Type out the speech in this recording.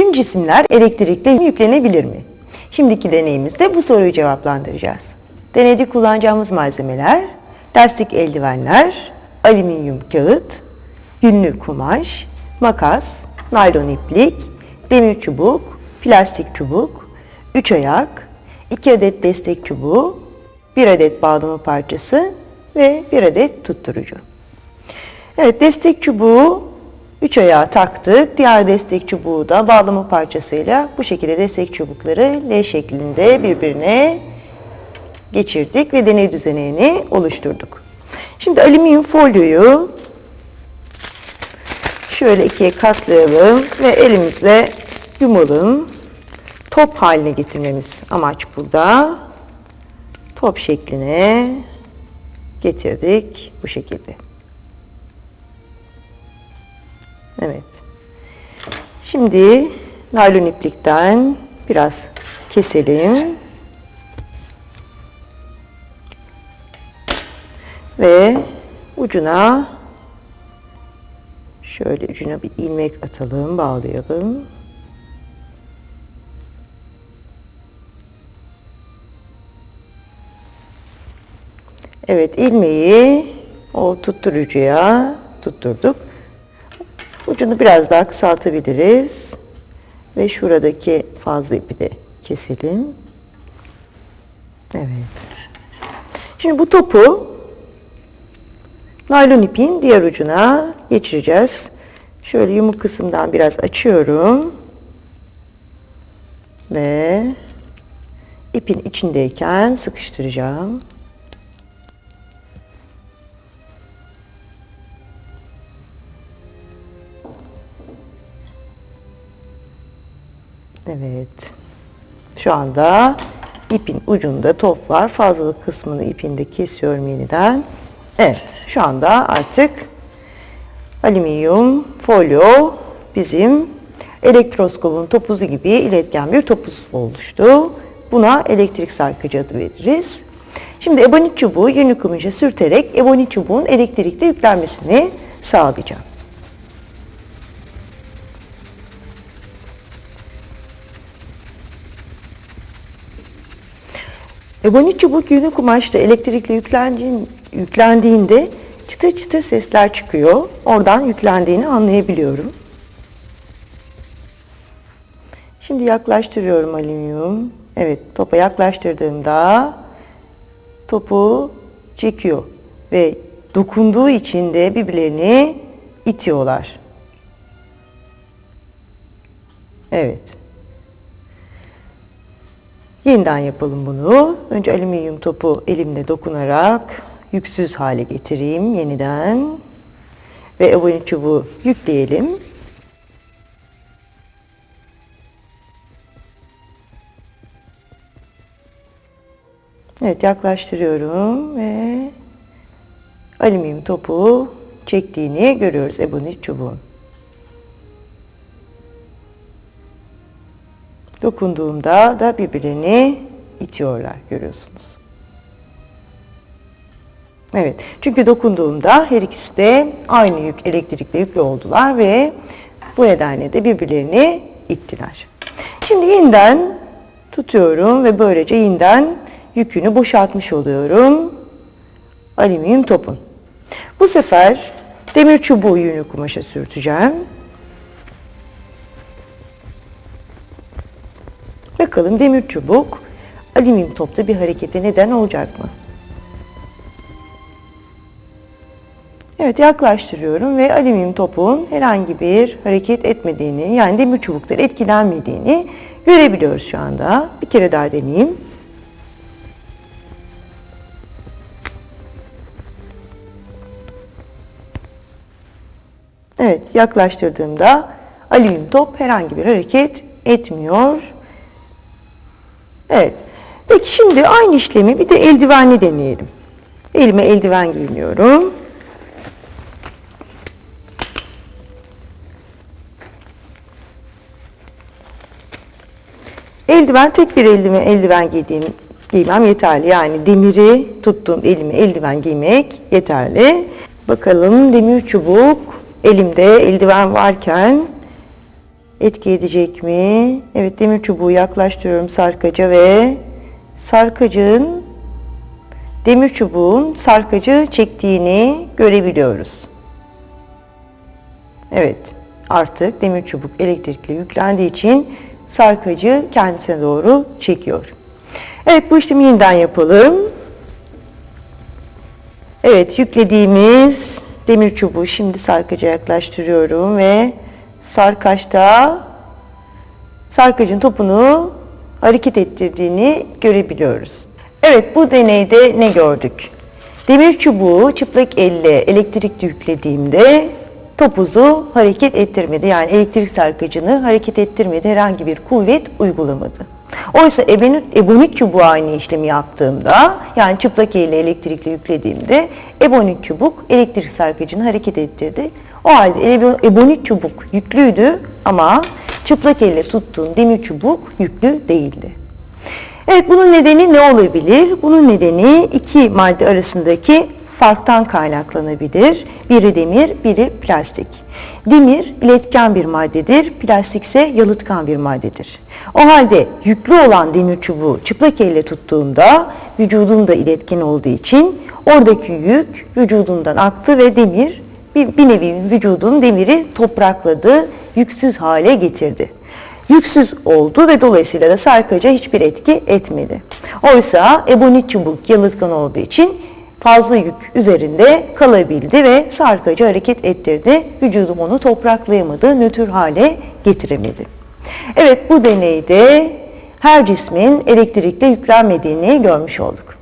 Tüm cisimler elektrikle yüklenebilir mi? Şimdiki deneyimizde bu soruyu cevaplandıracağız. Deneyde kullanacağımız malzemeler lastik eldivenler, alüminyum kağıt, yünlü kumaş, makas, naylon iplik, demir çubuk, plastik çubuk, 3 ayak, 2 adet destek çubuğu, 1 adet bağlama parçası ve 1 adet tutturucu. Evet destek çubuğu 3 ayağa taktık. Diğer destek çubuğu da bağlama parçasıyla bu şekilde destek çubukları L şeklinde birbirine geçirdik ve deney düzenini oluşturduk. Şimdi alüminyum folyoyu şöyle ikiye katlayalım ve elimizle yumalım. Top haline getirmemiz amaç burada. Top şekline getirdik bu şekilde. Evet. Şimdi naylon iplikten biraz keselim. Ve ucuna şöyle ucuna bir ilmek atalım, bağlayalım. Evet, ilmeği o tutturucuya tutturduk. Ucunu biraz daha kısaltabiliriz. Ve şuradaki fazla ipi de keselim. Evet. Şimdi bu topu naylon ipin diğer ucuna geçireceğiz. Şöyle yumuk kısımdan biraz açıyorum. Ve ipin içindeyken sıkıştıracağım. Evet. Şu anda ipin ucunda top var. Fazlalık kısmını ipinde kesiyorum yeniden. Evet. Şu anda artık alüminyum folyo bizim elektroskopun topuzu gibi iletken bir topuz oluştu. Buna elektrik sarkıcı adı veririz. Şimdi ebonit çubuğu yünlü kumaşa sürterek ebonit çubuğun elektrikle yüklenmesini sağlayacağım. Ebonit çubuk yünlü kumaşta elektrikle yüklendiğin- yüklendiğinde çıtır çıtır sesler çıkıyor. Oradan yüklendiğini anlayabiliyorum. Şimdi yaklaştırıyorum alüminyum. Evet topa yaklaştırdığımda topu çekiyor ve dokunduğu için de birbirlerini itiyorlar. Evet. Yeniden yapalım bunu. Önce alüminyum topu elimle dokunarak yüksüz hale getireyim yeniden. Ve abone çubuğu yükleyelim. Evet yaklaştırıyorum ve alüminyum topu çektiğini görüyoruz ebonit çubuğun. Dokunduğumda da birbirlerini itiyorlar görüyorsunuz. Evet çünkü dokunduğumda her ikisi de aynı yük elektrikle yüklü oldular ve bu nedenle de birbirlerini ittiler. Şimdi yeniden tutuyorum ve böylece yeniden yükünü boşaltmış oluyorum alüminyum topun. Bu sefer demir çubuğu yünlü kumaşa sürteceğim. Bakalım demir çubuk alüminyum topta bir harekete neden olacak mı? Evet yaklaştırıyorum ve alüminyum topun herhangi bir hareket etmediğini yani demir çubuklar etkilenmediğini görebiliyoruz şu anda. Bir kere daha deneyeyim. Evet yaklaştırdığımda alüminyum top herhangi bir hareket etmiyor. Evet. Peki şimdi aynı işlemi bir de eldivenli deneyelim. Elime eldiven giyiniyorum. Eldiven tek bir eldiven, eldiven giydiğim, giymem yeterli. Yani demiri tuttuğum elime eldiven giymek yeterli. Bakalım demir çubuk elimde eldiven varken etki edecek mi? Evet demir çubuğu yaklaştırıyorum sarkaca ve sarkacın demir çubuğun sarkacı çektiğini görebiliyoruz. Evet artık demir çubuk elektrikle yüklendiği için sarkacı kendisine doğru çekiyor. Evet bu işlemi yeniden yapalım. Evet yüklediğimiz demir çubuğu şimdi sarkaca yaklaştırıyorum ve sarkaçta sarkacın topunu hareket ettirdiğini görebiliyoruz. Evet bu deneyde ne gördük? Demir çubuğu çıplak elle elektrikli yüklediğimde topuzu hareket ettirmedi. Yani elektrik sarkacını hareket ettirmedi. Herhangi bir kuvvet uygulamadı. Oysa ebonit, çubuğu aynı işlemi yaptığımda yani çıplak elle elektrikli yüklediğimde ebonit çubuk elektrik sarkacını hareket ettirdi. O halde ebo- ebonit çubuk yüklüydü ama çıplak elle tuttuğum demir çubuk yüklü değildi. Evet bunun nedeni ne olabilir? Bunun nedeni iki madde arasındaki farktan kaynaklanabilir. Biri demir, biri plastik. Demir iletken bir maddedir, plastik ise yalıtkan bir maddedir. O halde yüklü olan demir çubuğu çıplak elle tuttuğumda vücudum da iletken olduğu için oradaki yük vücudumdan aktı ve demir bir, bir nevi vücudum demiri toprakladı, yüksüz hale getirdi yüksüz oldu ve dolayısıyla da sarkaca hiçbir etki etmedi. Oysa ebonit çubuk yalıtkan olduğu için fazla yük üzerinde kalabildi ve sarkacı hareket ettirdi. Vücudum onu topraklayamadı, nötr hale getiremedi. Evet bu deneyde her cismin elektrikle yüklenmediğini görmüş olduk.